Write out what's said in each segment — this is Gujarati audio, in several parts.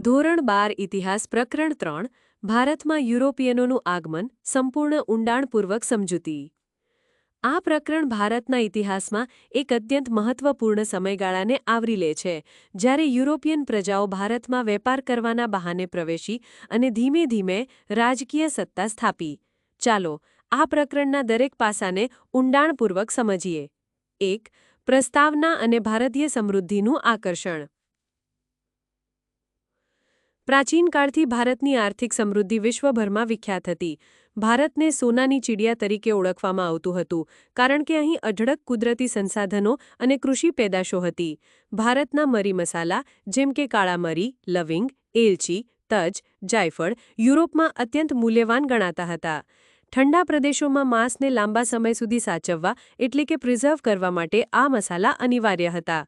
ધોરણ બાર ઇતિહાસ પ્રકરણ ત્રણ, ભારતમાં યુરોપિયનોનું આગમન, સંપૂર્ણ ઊંડાણપૂર્વક સમજૂતી. આ પ્રકરણ ભારતના ઇતિહાસમાં એક અત્યંત મહત્વપૂર્ણ સમયગાળાને આવરી લે છે, જ્યારે યુરોપિયન પ્રજાઓ ભારતમાં વેપાર કરવાના બહાને પ્રવેશી અને ધીમે ધીમે રાજકીય સત્તા સ્થાપી. ચાલો, આ પ્રકરણના દરેક પાસાને ઊંડાણપૂર્વક સમજીએ. એક, પ્રસ્તાવના અને ભારતીય સમૃદ્ધિનું આકર્ષણ. પ્રાચીન કાળથી ભારતની આર્થિક સમૃદ્ધિ વિશ્વભરમાં વિખ્યાત હતી. ભારતને સોનાની ચીડિયા તરીકે ઓળખવામાં આવતું હતું, કારણ કે અહીં અઢળક કુદરતી સંસાધનો અને કૃષિ પેદાશો હતી. ભારતના મરી મસાલા, જેમ કે કાળા મરી, લવિંગ, એલચી, તજ, જાયફળ, યુરોપમાં અત્યંત મૂલ્યવાન ગણાતા હતા. ઠંડા પ્રદેશોમાં માંસને લાંબા સમય સુધી સાચવવા, એટલે કે પ્રિઝર્વ કરવા માટે આ મસાલા અનિવાર્ય હતા.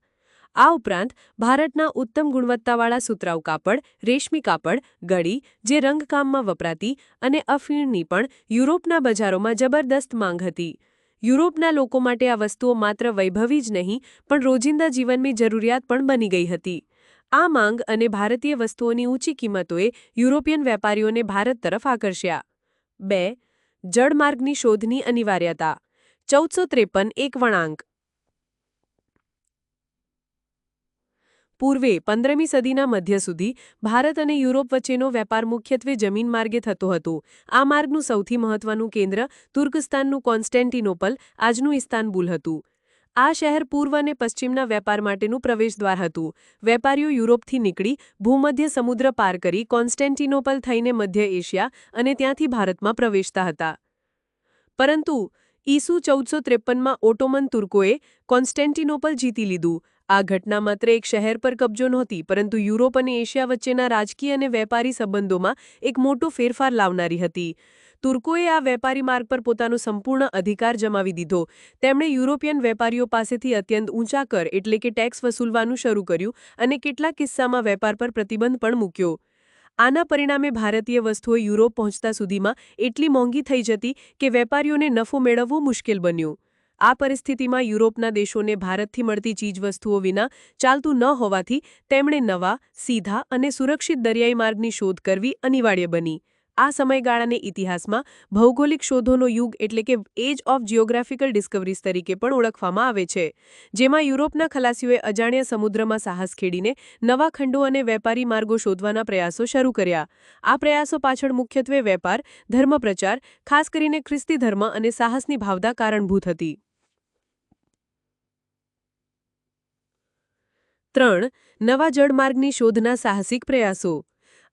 આ ઉપરાંત ભારતના ઉત્તમ ગુણવત્તાવાળા સુતરાઉ કાપડ, રેશમી કાપડ, ગળી, જે રંગકામમાં વપરાતી અને અફીણની પણ યુરોપના બજારોમાં જબરદસ્ત માંગ હતી. યુરોપના લોકો માટે આ વસ્તુઓ માત્ર વૈભવી જ નહીં, પણ રોજિંદા જીવનની જરૂરિયાત પણ બની ગઈ હતી. આ માંગ અને ભારતીય વસ્તુઓની ઊંચી કિંમતોએ યુરોપિયન વેપારીઓને ભારત તરફ આકર્ષ્યા. બે, જળમાર્ગની શોધની અનિવાર્યતા. ચૌદસો ત્રેપન એક વળાંક પૂર્વે પંદરમી સદીના મધ્ય સુધી ભારત અને યુરોપ વચ્ચેનો વેપાર મુખ્યત્વે જમીન માર્ગે થતો હતો. આ માર્ગનું સૌથી મહત્વનું કેન્દ્ર તુર્કસ્તાનનું કોન્સ્ટેન્ટિનોપલ, આજનું ઇસ્તાનબુલ હતું. આ શહેર પૂર્વ અને પશ્ચિમના વેપાર માટેનું પ્રવેશદ્વાર હતું. વેપારીઓ યુરોપથી નીકળી ભૂમધ્ય સમુદ્ર પાર કરી કોન્સ્ટેન્ટિનોપલ થઈને મધ્ય એશિયા અને ત્યાંથી ભારતમાં પ્રવેશતા હતા. પરંતુ ઈસુ ચૌદસો ત્રેપનમાં ઓટોમન તુર્કોએ કોન્સ્ટેન્ટિનોપલ જીતી લીધું. આ ઘટના માત્ર એક શહેર પર કબજો નહોતી, પરંતુ યુરોપ અને એશિયા વચ્ચેના રાજકીય અને વેપારી સંબંધોમાં એક મોટો ફેરફાર લાવનારી હતી. તુર્કોએ આ વેપારી માર્ગ પર પોતાનો સંપૂર્ણ અધિકાર જમાવી દીધો. તેમણે યુરોપિયન વેપારીઓ પાસેથી અત્યંત ઊંચા કર એટલે કે ટેક્સ વસૂલવાનું શરૂ કર્યું અને કેટલાક કિસ્સામાં વેપાર પર પ્રતિબંધ પણ મૂક્યો. આના પરિણામે ભારતીય વસ્તુઓ યુરોપ પહોંચતા સુધીમાં એટલી મોંઘી થઈ જતી કે વેપારીઓને નફો મેળવવો મુશ્કેલ બન્યું. આ પરિસ્થિતિમાં યુરોપના દેશોને ભારતથી મળતી ચીજવસ્તુઓ વિના ચાલતું ન હોવાથી તેમણે નવા, સીધા અને સુરક્ષિત દરિયાઈ માર્ગની શોધ કરવી અનિવાર્ય બની. આ સમયગાળાને ઇતિહાસમાં ભૌગોલિક શોધોનો યુગ એટલે કે એજ ઓફ જિયોગ્રાફિકલ ડિસ્કવરીઝ તરીકે પણ ઓળખવામાં આવે છે, જેમાં યુરોપના ખલાસીઓએ અજાણ્યા સમુદ્રમાં સાહસ ખેડીને નવા ખંડો અને વેપારી માર્ગો શોધવાના પ્રયાસો શરૂ કર્યા. આ પ્રયાસો પાછળ મુખ્યત્વે વેપાર, ધર્મપ્રચાર, ખાસ કરીને ખ્રિસ્તી ધર્મ અને સાહસની ભાવના કારણભૂત હતી. ત્રણ, નવા જળમાર્ગની શોધના સાહસિક પ્રયાસો.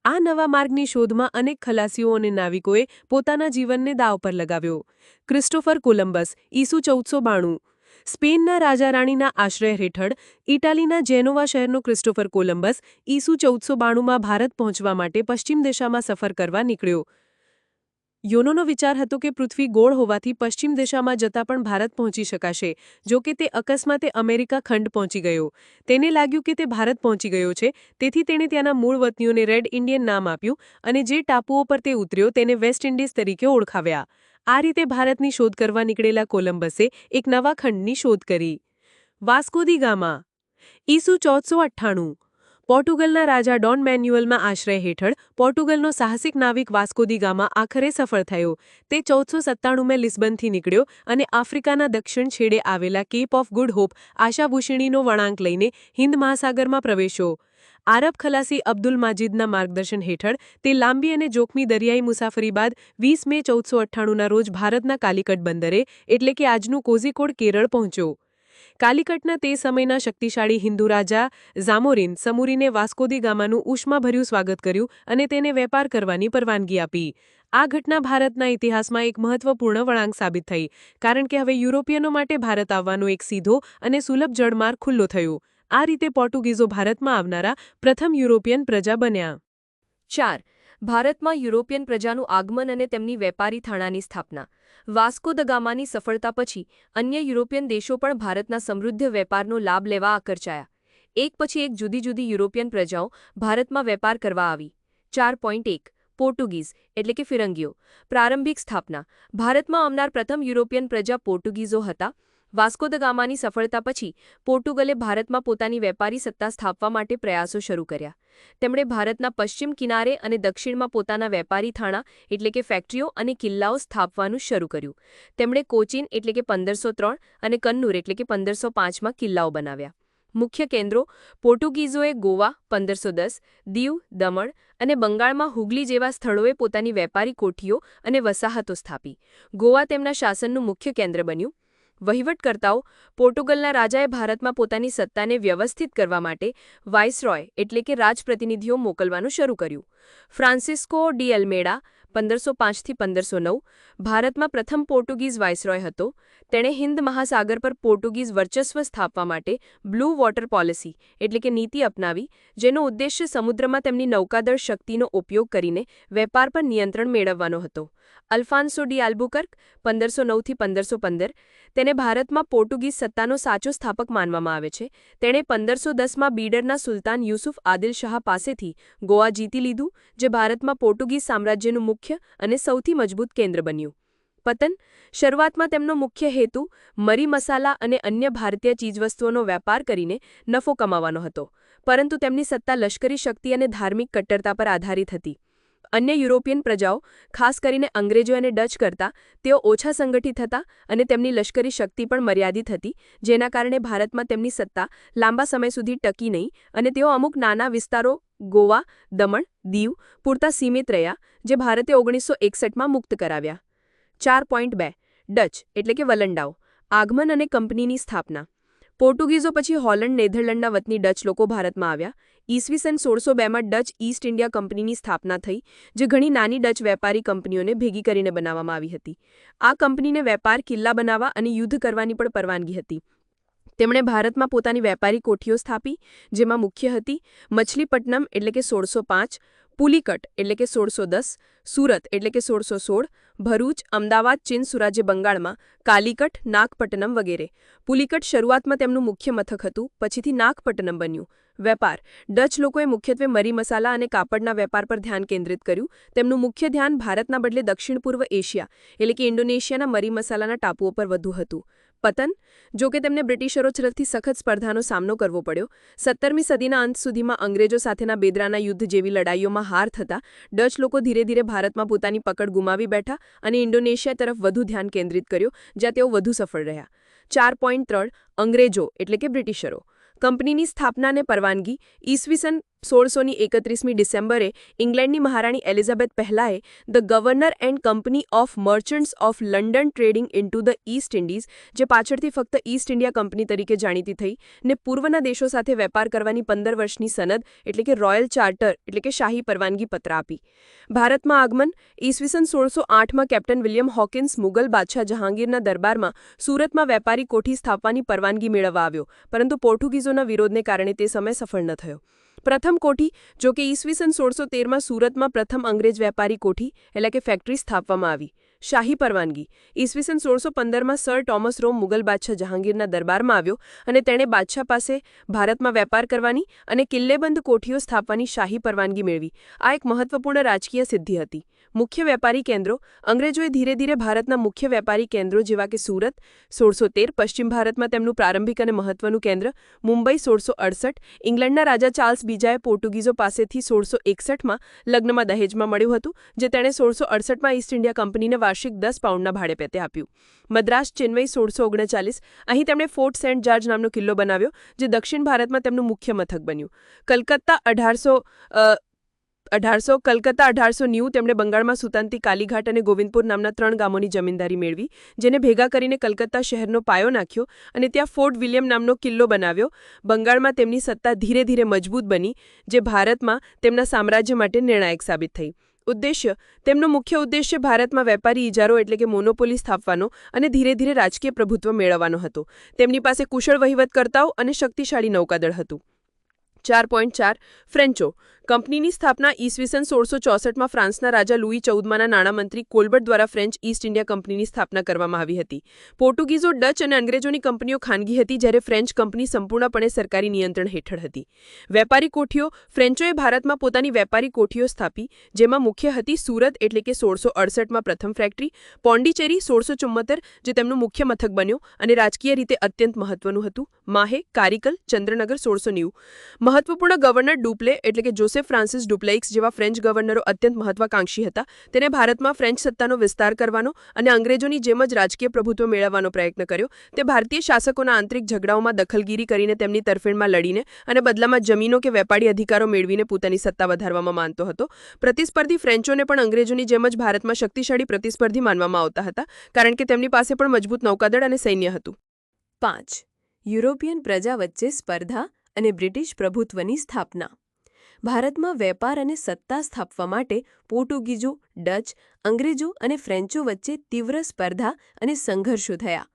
આ નવા માર્ગની શોધમાં અનેક ખલાસીઓ અને નાવિકોએ પોતાના જીવનને દાવ પર લગાવ્યો. ક્રિસ્ટોફર કોલંબસ, ઈસુ ચૌદસો બાણું. સ્પેનના રાજા રાણીના આશ્રય હેઠળ, ઇટાલીના જેનોવા શહેરનો ક્રિસ્ટોફર કોલંબસ, ઈસુ ચૌદસો બાણુંમાં ભારત પહોંચવા માટે પશ્ચિમ દિશામાં સફર કરવા નીકળ્યો. યોનોનો વિચાર હતો કે પૃથ્વી ગોળ હોવાથી પશ્ચિમ દિશામાં જતાં પણ ભારત પહોંચી શકાશે, જો કે તે અકસ્માતે અમેરિકા ખંડ પહોંચી ગયો. તેને લાગ્યું કે તે ભારત પહોંચી ગયો છે, તેથી તેણે ત્યાંના મૂળ વતનીઓને રેડ ઇન્ડિયન નામ આપ્યું અને જે ટાપુઓ પર તે ઉતર્યો તેને વેસ્ટ ઇન્ડિઝ તરીકે ઓળખાવ્યા. આ રીતે ભારતની શોધ કરવા નીકળેલા કોલંબસે એક નવા ખંડની શોધ કરી. વાસ્કોદી ગામા, ઈસુ ચૌદસો અઠ્ઠાણું પોર્ટુગલના રાજા ડોન મેન્યુઅલમાં આશ્રય હેઠળ પોર્ટુગલનો સાહસિક નાવિક વાસ્કોદી ગામા આખરે સફળ થયો. તે ચૌદસો સત્તાણુંમાં લિસ્બનથી નીકળ્યો અને આફ્રિકાના દક્ષિણ છેડે આવેલા કેપ ઓફ ગુડ હોપ આશાભૂષિણીનો વળાંક લઈને હિન્દ મહાસાગરમાં પ્રવેશ્યો. આરબ ખલાસી અબ્દુલ માજીદના માર્ગદર્શન હેઠળ તે લાંબી અને જોખમી દરિયાઈ મુસાફરી બાદ વીસ મે ચૌદસો અઠ્ઠાણુંના રોજ ભારતના કાલિકટ બંદરે, એટલે કે આજનું કોઝિકોડ કેરળ, પહોંચ્યો. કાલિકટના તે સમયના શક્તિશાળી હિન્દુ રાજા ઝામોરિન સમુરીને વાસ્કોદી ગામાનું ઉષ્માભર્યું સ્વાગત કર્યું અને તેને વેપાર કરવાની પરવાનગી આપી. આ ઘટના ભારતના ઇતિહાસમાં એક મહત્વપૂર્ણ વળાંક સાબિત થઈ, કારણ કે હવે યુરોપિયનો માટે ભારત આવવાનો એક સીધો અને સુલભ જળમાર્ગ ખુલ્લો થયો. આ રીતે પોર્ટુગીઝો ભારતમાં આવનારા પ્રથમ યુરોપિયન પ્રજા બન્યા. ચાર ભારતમાં યુરોપિયન પ્રજાનું આગમન અને તેમની વેપારી થાણાની સ્થાપના. વાસ્કો દ ગામાની સફળતા પછી, અન્ય યુરોપિયન દેશો પણ ભારતના સમૃદ્ધ વેપારનો લાભ લેવા આકર્ષાયા એક પછી એક જુદી જુદી યુરોપિયન પ્રજાઓ ભારતમાં વેપાર કરવા આવી. ચાર એક, પોર્ટુગીઝ, એટલે કે ફિરંગીઓ. પ્રારંભિક સ્થાપના. ભારતમાં આવનાર પ્રથમ યુરોપિયન પ્રજા પોર્ટુગીઝો હતા. વાસ્કો દ ગામાની સફળતા પછી પોર્ટુગલે ભારતમાં પોતાની વેપારી સત્તા સ્થાપવા માટે પ્રયાસો શરૂ કર્યા. તેમણે ભારતના પશ્ચિમ કિનારે અને દક્ષિણમાં પોતાના વેપારી થાણા, એટલે કે ફેક્ટરીઓ અને કિલ્લાઓ સ્થાપવાનું શરૂ કર્યું. તેમણે કોચીન, એટલે કે પંદરસો અને કન્નૂર, એટલે કે પંદરસો પાંચમાં કિલ્લાઓ બનાવ્યા. મુખ્ય કેન્દ્રો પોર્ટુગીઝોએ ગોવા, પંદરસો દીવ, દમણ અને બંગાળમાં હુગલી જેવા સ્થળોએ પોતાની વેપારી કોઠીઓ અને વસાહતો સ્થાપી. ગોવા તેમના શાસનનું મુખ્ય કેન્દ્ર બન્યું. વહીવટકર્તાઓ પોર્ટુગલના રાજાએ ભારતમાં પોતાની સત્તાને વ્યવસ્થિત કરવા માટે વાઇસરોય એટલે કે રાજપ્રતિનિધિઓ મોકલવાનું શરૂ કર્યું. ફ્રાન્સિસ્કો ડી એલ્મેડા પંદરસો પાંચથી પંદરસો નવ, ભારતમાં પ્રથમ પોર્ટુગીઝ વાઇસરોય હતો. તેણે હિન્દ મહાસાગર પર પોર્ટુગીઝ વર્ચસ્વ સ્થાપવા માટે બ્લુ વોટર પોલિસી, એટલે કે નીતિ અપનાવી, જેનો ઉદ્દેશ્ય સમુદ્રમાં તેમની નૌકાદળ શક્તિનો ઉપયોગ કરીને વેપાર પર નિયંત્રણ મેળવવાનો હતો. અલ્ફાન્સો ડી આલ્બુકર્ક, પંદરસો નવથી પંદરસો પંદર, તેને ભારતમાં પોર્ટુગીઝ સત્તાનો સાચો સ્થાપક માનવામાં આવે છે. તેણે પંદરસો દસમાં બીડરના સુલતાન યુસુફ આદિલ શાહ પાસેથી ગોવા જીતી લીધું, જે ભારતમાં પોર્ટુગીઝ સામ્રાજ્યનું મુખ્ય અને સૌથી મજબૂત કેન્દ્ર બન્યું. પતન, શરૂઆતમાં તેમનો મુખ્ય હેતુ મરી મસાલા અને અન્ય ભારતીય ચીજવસ્તુઓનો વેપાર કરીને નફો કમાવાનો હતો, પરંતુ તેમની સત્તા લશ્કરી શક્તિ અને ધાર્મિક કટ્ટરતા પર આધારિત હતી. અન્ય યુરોપિયન પ્રજાઓ, ખાસ કરીને અંગ્રેજો અને ડચ કરતા, તેઓ ઓછા સંગઠિત હતા અને તેમની લશ્કરી શક્તિ પણ મર્યાદિત હતી, જેના કારણે ભારતમાં તેમની સત્તા લાંબા સમય સુધી ટકી નહીં અને તેઓ અમુક નાના વિસ્તારો, ગોવા, દમણ, દીવ, પૂરતા સીમિત રહ્યા, જે ભારતે ઓગણીસો એકસઠમાં મુક્ત કરાવ્યા. ચાર પોઈન્ટ બે, ડચ, એટલે કે વલંડાઓ, આગમન અને કંપનીની સ્થાપના. પોર્ટુગીઝો પછી હોલેન્ડ, નેધરલેન્ડના વતની ડચ લોકો ભારતમાં આવ્યા. ઈસવીસન સોળસો બેમાં ડચ ઈસ્ટ ઇન્ડિયા કંપનીની સ્થાપના થઈ, જે ઘણી નાની ડચ વેપારી કંપનીઓને ભેગી કરીને બનાવવામાં આવી હતી. આ કંપનીને વેપાર, કિલ્લા બનાવવા અને યુદ્ધ કરવાની પણ પરવાનગી હતી. તેમણે ભારતમાં પોતાની વેપારી કોઠીઓ સ્થાપી, જેમાં મુખ્ય હતી મછલીપટ્ટનમ એટલે કે સોળસો પાંચ પુલિકટ, એટલે કે સોળસો દસ, સુરત, એટલે કે સોળસો સોળ, ભરૂચ, અમદાવાદ, ચીન, સુરાજ્ય બંગાળમાં, કાલિકટ, નાગપટ્ટનમ વગેરે. પુલિકટ શરૂઆતમાં તેમનું મુખ્ય મથક હતું, પછીથી નાગપટ્ટનમ બન્યું. વેપાર. ડચ લોકોએ મુખ્યત્વે મરી મસાલા અને કાપડના વેપાર પર ધ્યાન કેન્દ્રિત કર્યું. તેમનું મુખ્ય ધ્યાન ભારતના બદલે દક્ષિણ પૂર્વ એશિયા, એટલે કે ઇન્ડોનેશિયાના મરી મસાલાના ટાપુઓ પર વધુ હતું. પતન, જો કે તેમને બ્રિટિશરો તરફથી સખત સ્પર્ધાનો સામનો કરવો પડ્યો. સત્તરમી સદીના અંત સુધીમાં અંગ્રેજો સાથેના બેદરાના યુદ્ધ જેવી લડાઈઓમાં હાર થતા, ડચ લોકો ધીરે ધીરે ભારતમાં પોતાની પકડ ગુમાવી બેઠા અને ઇન્ડોનેશિયા તરફ વધુ ધ્યાન કેન્દ્રિત કર્યું, જ્યાં તેઓ વધુ સફળ રહ્યા. ચાર પોઈન્ટ ત્રણ અંગ્રેજો એટલે કે બ્રિટિશરો. કંપનીની સ્થાપનાને પરવાનગી, ઈસવીસન સોળસોની એકત્રીસમી ડિસેમ્બરે ઇંગ્લેન્ડની મહારાણી Elizabeth પહેલાએ the governor and company of merchants of London trading into the East Indies, જે પાછળથી ફક્ત ઈસ્ટ ઇન્ડિયા કંપની તરીકે જાણીતી થઈ ને પૂર્વના દેશો સાથે વેપાર કરવાની પંદર વર્ષની સનદ, એટલે કે રોયલ ચાર્ટર, એટલે કે શાહી પરવાનગી પત્ર આપી. ભારતમાં આગમન, ઈસવીસન સોળસો આઠમાં કેપ્ટન વિલિયમ હોકિન્સ મુગલ બાદશાહ જહાંગીરના દરબારમાં સુરતમાં વેપારી કોઠી સ્થાપવાની પરવાનગી મેળવવા આવ્યો, પરંતુ પોર્ટુગીઝોના વિરોધને કારણે તે સમય સફળ ન થયો. પ્રથમ કોઠી, જો કે ઈસવીસન સોળસો તેરમાં સુરતમાં પ્રથમ અંગ્રેજ વેપારી કોઠી, એટલે કે ફેક્ટરી સ્થાપવામાં આવી. શાહી પરવાનગી. ઈસવીસન સોળસો પંદરમાં સર ટોમસ રોમ મુગલ બાદશાહ જહાંગીરના દરબારમાં આવ્યો અને તેણે બાદશાહ પાસે ભારતમાં વેપાર કરવાની અને કિલ્લેબંધ કોઠીઓ સ્થાપવાની શાહી પરવાનગી મેળવી. આ એક મહત્વપૂર્ણ રાજકીય સિદ્ધિ હતી. મુખ્ય વેપારી કેન્દ્રો, અંગ્રેજોએ ધીરે ધીરે ભારતના મુખ્ય વેપારી કેન્દ્રો જેવા કે સુરત, સોળસો પશ્ચિમ ભારતમાં તેમનું પ્રારંભિક અને મહત્વનું કેન્દ્ર, મુંબઈ સોળસો અડસઠ, ઇંગ્લેન્ડના રાજા ચાર્લ્સ બીજાએ પોર્ટુગીઝો પાસેથી સોળસો એકસઠમાં લગ્નમાં દહેજમાં મળ્યું હતું, જે તેણે સોળસો અડસઠમાં ઈસ્ટ ઇન્ડિયા કંપનીને વાર્ષિક દસ પાઉન્ડના ભાડે પેતે આપ્યું. મદ્રાસ, ચેન્નઈ સોળસો ઓગણચાલીસ, અહીં તેમણે ફોર્ટ સેન્ટ જાર્જ નામનો કિલ્લો બનાવ્યો, જે દક્ષિણ ભારતમાં તેમનું મુખ્ય મથક બન્યું. કલકત્તા અઢારસો અઢારસો કલકત્તા, અઢારસો ન્યૂ તેમણે બંગાળમાં સુતાંતી કાલીઘાટ અને ગોવિંદપુર નામના ત્રણ ગામોની જમીનદારી મેળવી, જેને ભેગા કરીને કલકત્તા શહેરનો પાયો નાખ્યો અને ત્યાં ફોર્ટ વિલિયમ નામનો કિલ્લો બનાવ્યો. બંગાળમાં તેમની સત્તા ધીરે ધીરે મજબૂત બની, જે ભારતમાં તેમના સામ્રાજ્ય માટે નિર્ણાયક સાબિત થઈ. ઉદ્દેશ્ય, તેમનો મુખ્ય ઉદ્દેશ્ય ભારતમાં વેપારી ઇજારો એટલે કે મોનોપોલી સ્થાપવાનો અને ધીરે ધીરે રાજકીય પ્રભુત્વ મેળવવાનો હતો. તેમની પાસે કુશળ વહીવટકર્તાઓ અને શક્તિશાળી નૌકાદળ હતું. ચાર પોઈન્ટ ચાર, ફ્રેન્ચો. કંપનીની સ્થાપના ઈસવીસન સોળસો ચોસઠમાં ફ્રાન્સના રાજા લુઈ ચૌદમાના નાણામંત્રી કોલ્બર્ટ દ્વારા ફ્રેન્ચ ઈસ્ટ ઇન્ડિયા કંપનીની સ્થાપના કરવામાં આવી હતી. પોર્ટુગીઝો, ડચ અને અંગ્રેજોની કંપનીઓ ખાનગી હતી જ્યારે ફ્રેન્ચ કંપની સંપૂર્ણપણે સરકારી નિયંત્રણ હેઠળ હતી. વેપારી કોઠીઓ, ફ્રેન્ચોએ ભારતમાં પોતાની વેપારી કોઠીઓ સ્થાપી, જેમાં મુખ્ય હતી સુરત એટલે કે સોળસો અડસઠમાં પ્રથમ ફેક્ટરી પોન્ડિચેરી સોળસો ચુમ્મોતેર જે તેમનું મુખ્ય મથક બન્યો અને રાજકીય રીતે અત્યંત મહત્વનું હતું. માહે, કારિકલ, ચંદ્રનગર સોળસો નેવું. મહત્વપૂર્ણ ગવર્નર ડુપ્લે એટલે કે જોસેફ ફ્રાન્સિસ ડુપ્લેઇક્સ જેવા ફ્રેન્ચ ગવર્નરો અત્યંત મહત્વાકાંક્ષી હતા. તેને ભારતમાં ફ્રેન્ચ સત્તાનો વિસ્તાર કરવાનો અને અંગ્રેજોની જેમ જ રાજકીય પ્રભુત્વ મેળવવાનો પ્રયત્ન કર્યો. તે ભારતીય શાસકોના આંતરિક ઝઘડાઓમાં દખલગીરી કરીને તેમની તરફેણમાં લડીને અને બદલામાં જમીનો કે વેપારી અધિકારો મેળવીને પોતાની સત્તા વધારવામાં માનતો હતો. પ્રતિસ્પર્ધી ફ્રેન્ચોને પણ અંગ્રેજોની જેમ જ ભારતમાં શક્તિશાળી પ્રતિસ્પર્ધી માનવામાં આવતા હતા, કારણ કે તેમની પાસે પણ મજબૂત નૌકાદળ અને સૈન્ય હતું. પાંચ. યુરોપિયન પ્રજા વચ્ચે સ્પર્ધા અને બ્રિટિશ પ્રભુત્વની સ્થાપના. ભારતમાં વેપાર અને સત્તા સ્થાપવા માટે પોર્ટુગીઝો, ડચ, અંગ્રેજો અને ફ્રેન્ચો વચ્ચે તીવ્ર સ્પર્ધા અને સંઘર્ષો થયા.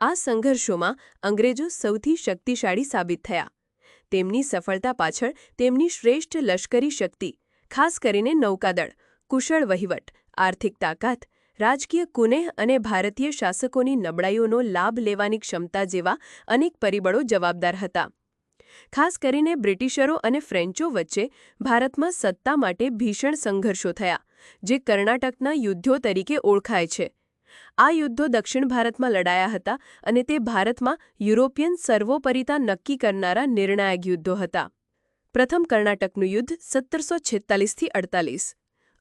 આ સંઘર્ષોમાં અંગ્રેજો સૌથી શક્તિશાળી સાબિત થયા. તેમની સફળતા પાછળ તેમની શ્રેષ્ઠ લશ્કરી શક્તિ, ખાસ કરીને નૌકાદળ, કુશળ વહીવટ, આર્થિક તાકાત, રાજકીય કુનેહ અને ભારતીય શાસકોની નબળાઈઓનો લાભ લેવાની ક્ષમતા જેવા અનેક પરિબળો જવાબદાર હતા. ખાસ કરીને બ્રિટિશરો અને ફ્રેન્ચો વચ્ચે ભારતમાં સત્તા માટે ભીષણ સંઘર્ષો થયા, જે કર્ણાટકના યુદ્ધો તરીકે ઓળખાય છે. આ યુદ્ધો દક્ષિણ ભારતમાં લડાયા હતા અને તે ભારતમાં યુરોપિયન સર્વોપરિતા નક્કી કરનારા નિર્ણાયક યુદ્ધો હતા. પ્રથમ કર્ણાટકનું યુદ્ધ સત્તરસો છેતાલીસથી અડતાલીસ.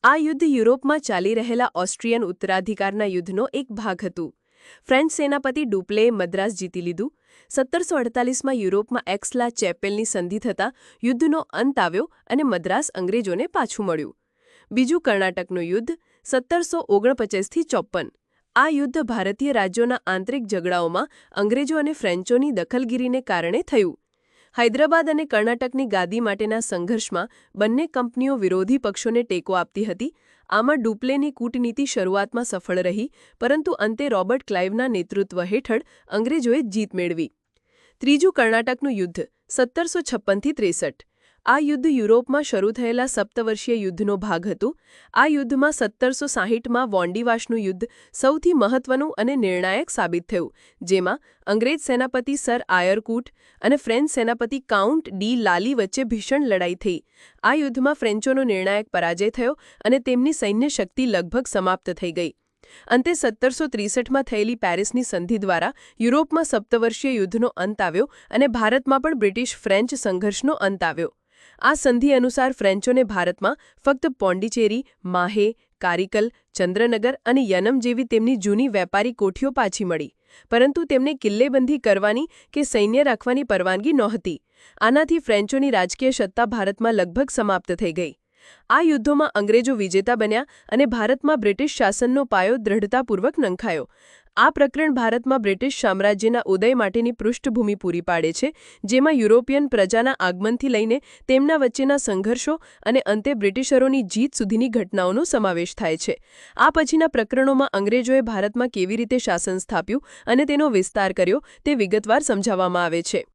આ યુદ્ધ યુરોપમાં ચાલી રહેલા ઓસ્ટ્રિયન ઉત્તરાધિકારના યુદ્ધનો એક ભાગ હતું. ફ્રેન્ચ સેનાપતિ ડુપ્લેએ મદ્રાસ જીતી લીધું. સત્તરસો અડતાલીસમાં યુરોપમાં એક્સલા ચેપેલની સંધિ થતાં યુદ્ધનો અંત આવ્યો અને મદ્રાસ અંગ્રેજોને પાછું મળ્યું. બીજું કર્ણાટકનું યુદ્ધ સત્તરસો ઓગણપચાસથી ચોપ્પન. આ યુદ્ધ ભારતીય રાજ્યોના આંતરિક ઝઘડાઓમાં અંગ્રેજો અને ફ્રેન્ચોની દખલગીરીને કારણે થયું. હૈદરાબાદ અને કર્ણાટકની ગાદી માટેના સંઘર્ષમાં બંને કંપનીઓ વિરોધી પક્ષોને ટેકો આપતી હતી આમાં ડુપ્લેની કૂટનીતિ શરૂઆતમાં સફળ રહી, પરંતુ અંતે રોબર્ટ ક્લાઇવના નેતૃત્વ હેઠળ અંગ્રેજોએ જીત મેળવી. ત્રીજું કર્ણાટકનું યુદ્ધ, સત્તરસો છપ્પનથી ત્રેસઠ. આ યુદ્ધ યુરોપમાં શરૂ થયેલા સપ્તવર્ષીય યુદ્ધનો ભાગ હતું. આ યુદ્ધમાં સત્તરસો સાહીઠમાં વોન્ડીવાશનું યુદ્ધ સૌથી મહત્વનું અને નિર્ણાયક સાબિત થયું, જેમાં અંગ્રેજ સેનાપતિ સર આયરકૂટ અને ફ્રેન્ચ સેનાપતિ કાઉન્ટ ડી લાલી વચ્ચે ભીષણ લડાઈ થઈ. આ યુદ્ધમાં ફ્રેન્ચોનો નિર્ણાયક પરાજય થયો અને તેમની સૈન્ય શક્તિ લગભગ સમાપ્ત થઈ ગઈ. અંતે સત્તરસો ત્રીસઠમાં થયેલી પેરિસની સંધિ દ્વારા યુરોપમાં સપ્તવર્ષીય યુદ્ધનો અંત આવ્યો અને ભારતમાં પણ બ્રિટિશ ફ્રેન્ચ સંઘર્ષનો અંત આવ્યો. આ સંધિ અનુસાર ફ્રેન્ચોને ભારતમાં ફક્ત પોંડિચેરી, માહે, કારિકલ, ચંદ્રનગર અને યનમ જેવી તેમની જૂની વેપારી કોઠીઓ પાછી મળી, પરંતુ તેમને કિલ્લેબંધી કરવાની કે સૈન્ય રાખવાની પરવાનગી નહોતી. આનાથી ફ્રેન્ચોની રાજકીય સત્તા ભારતમાં લગભગ સમાપ્ત થઈ ગઈ. આ યુદ્ધોમાં અંગ્રેજો વિજેતા બન્યા અને ભારતમાં બ્રિટિશ શાસનનો પાયો દ્રઢતાપૂર્વક નંખાયો. આ પ્રકરણ ભારતમાં બ્રિટિશ સામ્રાજ્યના ઉદય માટેની પૃષ્ઠભૂમિ પૂરી પાડે છે, જેમાં યુરોપિયન પ્રજાના આગમનથી લઈને તેમના વચ્ચેના સંઘર્ષો અને અંતે બ્રિટિશરોની જીત સુધીની ઘટનાઓનો સમાવેશ થાય છે. આ પછીના પ્રકરણોમાં અંગ્રેજોએ ભારતમાં કેવી રીતે શાસન સ્થાપ્યું અને તેનો વિસ્તાર કર્યો તે વિગતવાર સમજાવવામાં આવે છે.